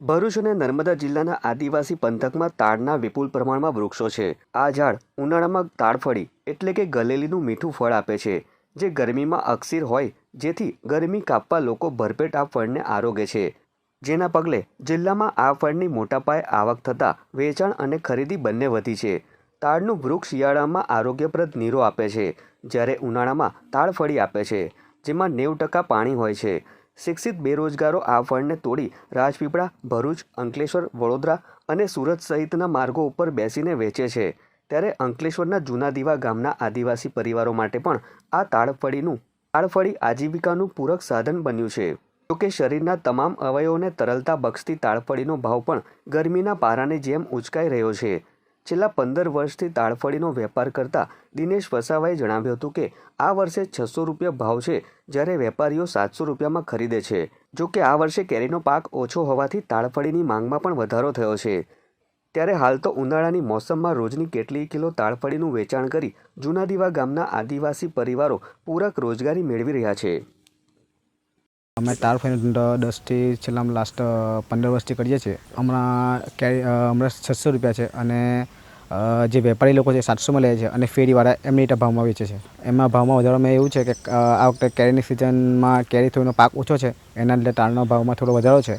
ભરૂચ અને નર્મદા જિલ્લાના આદિવાસી પંથકમાં તાડના વિપુલ પ્રમાણમાં વૃક્ષો છે. આ ઝાડ ઉનાળામાં તાડફળી એટલે કે ગલેલીનું મીઠું ફળ આપે છે, જે ગરમીમાં અક્ષીર હોય, જેથી ગરમી કાપવા લોકો ભરપેટ આ ફળને આરોગે છે. જેના પગલે જિલ્લામાં આ ફળની મોટા પાયે આવક થતાં વેચાણ અને ખરીદી બંને વધી છે. તાડનું વૃક્ષ શિયાળામાં આરોગ્યપ્રદ નીરો આપે છે, જ્યારે ઉનાળામાં તાડફળી આપે છે, જેમાં નેવું ટકા પાણી હોય છે. શિક્ષિત બેરોજગારો આ ફળને તોડી રાજપીપળા, ભરૂચ, અંકલેશ્વર, વડોદરા અને સુરત સહિતના માર્ગો ઉપર બેસીને વેચે છે. ત્યારે અંકલેશ્વરના જૂના દીવા ગામના આદિવાસી પરિવારો માટે પણ આ તાળફળીનું તાળફળી આજીવિકાનું પૂરક સાધન બન્યું છે. જોકે શરીરના તમામ અવયવોને તરલતા બક્ષતી તાળફળીનો ભાવ પણ ગરમીના પારાની જેમ ઉંચકાઈ રહ્યો છે. છેલ્લા પંદર વર્ષથી તાડફળીનો વેપાર કરતા દિનેશ વસાવાએ જણાવ્યું હતું કે, આ વર્ષે છસો રૂપિયા ભાવ છે જ્યારે વેપારીઓ સાતસો રૂપિયામાં ખરીદે છે. જો કે આ વર્ષે કેરીનો પાક ઓછો હોવાથી તાડફળીની માંગમાં પણ વધારો થયો છે. ત્યારે હાલ તો ઉનાળાની મોસમમાં રોજની કેટલી કિલો તાડફળીનું વેચાણ કરી જૂના દીવા ગામના આદિવાસી પરિવારો પૂરક રોજગારી મેળવી રહ્યા છે. અમે તાર ફાઈનો દસથી છેલ્લા લાસ્ટ પંદર વર્ષથી કરીએ છીએ. હમણાં કેરી હમણાં છસો રૂપિયા છે અને જે વેપારી લોકો છે સાતસોમાં લે છે અને ફેરીવાળા એમની રીતે ભાવમાં વેચે છે. એમાં ભાવમાં વધારામાં એવું છે કે આ વખતે કેરીની સિઝનમાં કેરી થોડીનો પાક ઓછો છે, એના લીધે તાળનો ભાવમાં થોડો વધારો છે.